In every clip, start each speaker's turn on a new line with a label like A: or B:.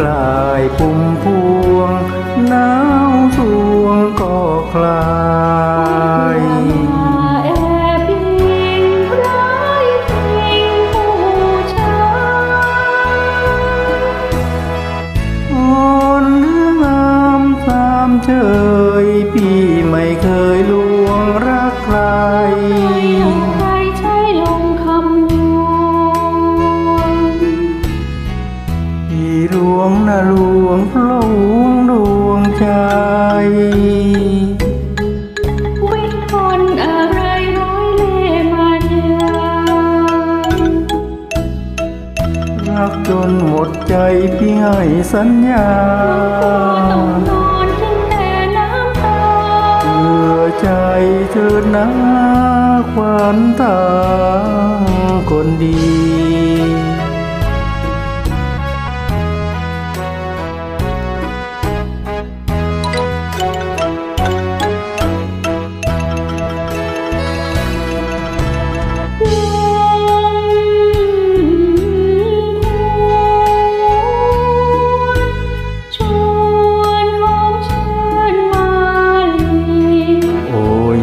A: กลายปุ่มพวงหนาวสวงก็คลาย
B: แอบยิงร้ายทิ้งผู้ชาย
A: อ่อนเรื่องามตามเฉยพี่ไม่เคย ง
B: นะ
A: ลวงเพราะหวงดวงใจ
B: วิทนอะไรร้เล่ห์มายา
A: รักจนหมดใจพี่ให้สัญญา
B: ต้องนอนกินแต่น้ำตา
A: เพื่อใจเธอหนะควันตาคนดี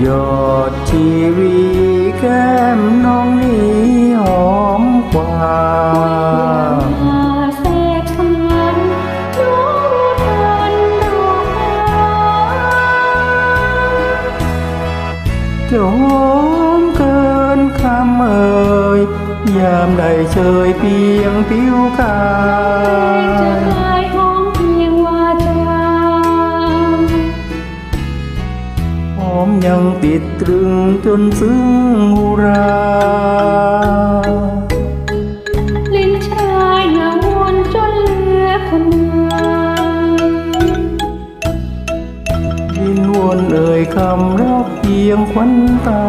B: อ้
A: ยอดชีวีแก้มน้องนี้หอมกว่า
B: มาแทรกสมันรู้ทันดอกไม้
A: จะหอมเกินคำเอ่ยยามใดเชยเพียงผิวกา
B: จะ
A: ย ยังติดตรึงจนซึ้งอุรา
B: ลิ้นชายหนาวนจนเหลือคนงาม
A: ยินวนเอ่ยคำรักเพียงควันตา